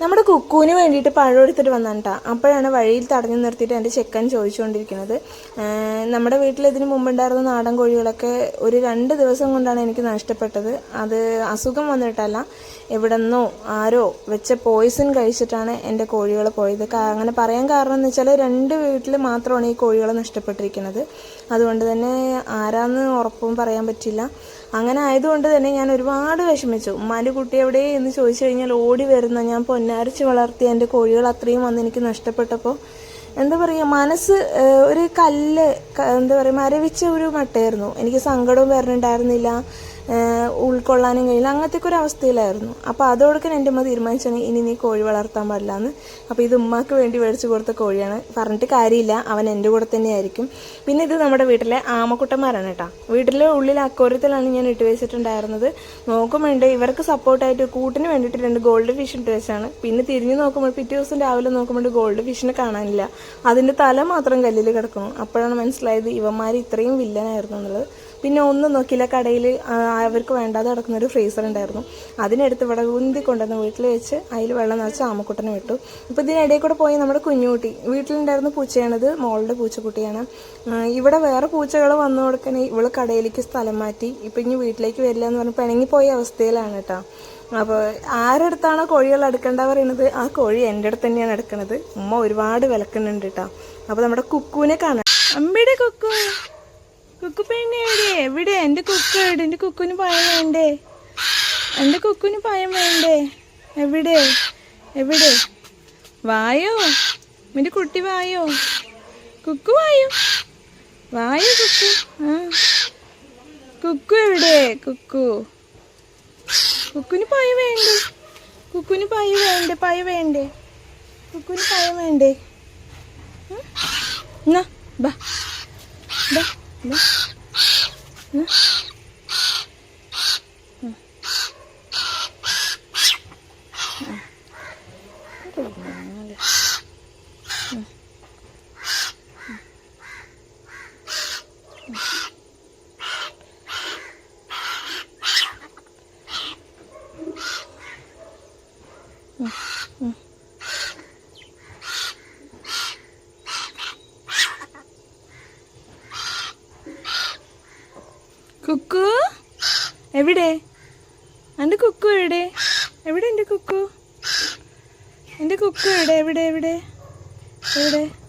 നമ്മുടെ കുക്കുവിന് വേണ്ടിയിട്ട് പഴം എടുത്തിട്ട് വന്നാണ് കേട്ടോ അപ്പോഴാണ് വഴിയിൽ തടഞ്ഞു നിർത്തിയിട്ട് എന്റെ ചെക്കൻ ചോദിച്ചുകൊണ്ടിരിക്കുന്നത്. നമ്മുടെ വീട്ടിൽ ഇതിന് മുമ്പുണ്ടായിരുന്ന നാടൻ കോഴികളൊക്കെ ഒരു രണ്ട് ദിവസം കൊണ്ടാണ് എനിക്ക് നഷ്ടപ്പെട്ടത്. അത് അസുഖം വന്നിട്ടല്ല എവിടെ നിന്നോ ആരോ വെച്ച പോയിസൺ കഴിച്ചിട്ടാണ് എന്റെ കോഴികൾ പോയത്. അങ്ങനെ പറയാൻ കാരണം എന്ന് വെച്ചാൽ രണ്ട് വീട്ടിൽ മാത്രമാണ് ഈ കോഴികൾ നഷ്ടപ്പെട്ടിരിക്കുന്നത്. അതുകൊണ്ട് തന്നെ ആരാന്ന് ഉറപ്പും പറയാൻ പറ്റില്ല. അങ്ങനെ ആയതുകൊണ്ട് തന്നെ ഞാൻ ഒരുപാട് വിഷമിച്ചു. ഉമ്മാന്റെ കുട്ടി എവിടെ എന്ന് ചോദിച്ചു കഴിഞ്ഞാൽ ഓടി വരുന്ന ഞാൻ പൊന്നാരിച്ച് വളർത്തിയ എന്റെ കോഴികൾ അത്രയും വന്ന് എനിക്ക് നഷ്ടപ്പെട്ടപ്പോൾ എന്താ പറയുക മനസ്സ് ഒരു കല്ല് എന്താ പറയുക മരവിച്ച ഒരു മട്ടയായിരുന്നു. എനിക്ക് സങ്കടവും വരണുണ്ടായിരുന്നില്ല. ഉൾക്കൊള്ളാനും കഴിയില്ല. അങ്ങനത്തെ ഒരു അവസ്ഥയിലായിരുന്നു. അപ്പോൾ അതോടൊക്കെ എന്റെ അമ്മ തീരുമാനിച്ചാണ് ഇനി നീ കോഴി വളർത്താൻ പാടില്ല എന്ന് അപ്പോൾ ഇത് ഉമ്മാക്ക് വേണ്ടി മേടിച്ചു കൊടുത്ത കോഴിയാണ്. പറഞ്ഞിട്ട് കാര്യമില്ല. അവൻ എന്റെ കൂടെ തന്നെയായിരിക്കും. പിന്നെ ഇത് നമ്മുടെ വീട്ടിലെ ആമക്കുട്ടന്മാരാണ് കേട്ടോ. വീട്ടിലെ ഉള്ളിൽ അക്കോരത്തിലാണ് ഞാൻ ഇട്ട് വെച്ചിട്ടുണ്ടായിരുന്നത്. നോക്കുമ്പോണ്ട് ഇവർക്ക് സപ്പോർട്ടായിട്ട് കൂട്ടിന് വേണ്ടിയിട്ട് രണ്ട് ഗോൾഡ് ഫിഷ് ഇട്ട് വെച്ചാണ്. പിന്നെ തിരിഞ്ഞു നോക്കുമ്പോൾ പിറ്റേ ദിവസം രാവിലെ നോക്കുമ്പോൾ ഗോൾഡ് ഫിഷിനെ കാണാനില്ല. അതിന്റെ തല മാത്രം കല്ലിൽ കിടക്കുന്നു. അപ്പോഴാണ് മനസ്സിലായത് ഇവന്മാർ ഇത്രയും വില്ലനായിരുന്നു എന്നുള്ളത്. പിന്നെ ഒന്നും നോക്കിയില്ല. കടയിൽ അവർക്ക് വേണ്ടാതെ കിടക്കുന്ന ഒരു ഫ്രീസർ ഉണ്ടായിരുന്നു. അതിനെടുത്ത് ഇവിടെ ഉന്തി കൊണ്ടുവന്ന് വീട്ടിൽ വെച്ച് അതിൽ വെള്ളം നിറച്ച് ആമക്കുട്ടനെ വിട്ടു. ഇപ്പോൾ ഇതിനിടയിൽ കൂടെ പോയി നമ്മുടെ കുഞ്ഞുകുട്ടി. വീട്ടിലുണ്ടായിരുന്ന പൂച്ചയാണത് മോളുടെ പൂച്ചക്കുട്ടിയാണ്. ഇവിടെ വേറെ പൂച്ചകൾ വന്നു കൊടുക്കാൻ ഇവൾ കടയിലേക്ക് സ്ഥലം മാറ്റി ഇപ്പം ഇനി വീട്ടിലേക്ക് വരില്ല എന്ന് പറഞ്ഞ് പിണങ്ങിപ്പോയ അവസ്ഥയിലാണ് കേട്ടോ. അപ്പോൾ ആരടുത്താണോ കോഴികൾ എടുക്കേണ്ട പറയുന്നത് ആ കോഴി എന്റെ അടുത്ത് തന്നെയാണ് എടുക്കുന്നത് ഉമ്മ ഒരുപാട് വിലക്കുന്നുണ്ട് കേട്ടോ. അപ്പോൾ നമ്മുടെ കുക്കുവിനെ കാണാം. അമ്പിയുടെ കുക്കു. കുക്കു പെണ്ണെ എവിടെ? എവിടെ എന്റെ കുക്കു എവിടെ? എന്റെ കുക്കുന് പായം വേണ്ടേ? എന്റെ കുക്കുന് പായം വേണ്ടേ? എവിടെ? എവിടെ? വായോ? എന്റെ കുട്ടി വായോ? കുക്കു വായോ? വായോ കുക്കു? ആ. കുക്കു എവിടെ? കുക്കു. കുക്കുന് പായ വേണ്ടേ? കുക്കുന് പായ വേണ്ടേ? പായ വേണ്ടേ? കുക്കുന് പായ വേണ്ടേ? എന്നാ ബാ. ബാ. ബാ എന്നാ. ഉം. ഉം. ഇത് ഇരുന്നാൽ. ഉം. കുക്കു? എവിടെ? എന്റെ കുക്കു എവിടെ? എവിടെ എന്റെ കുക്കു? എന്റെ കുക്കു എവിടെ? എവിടെ എവിടെ? എവിടെ?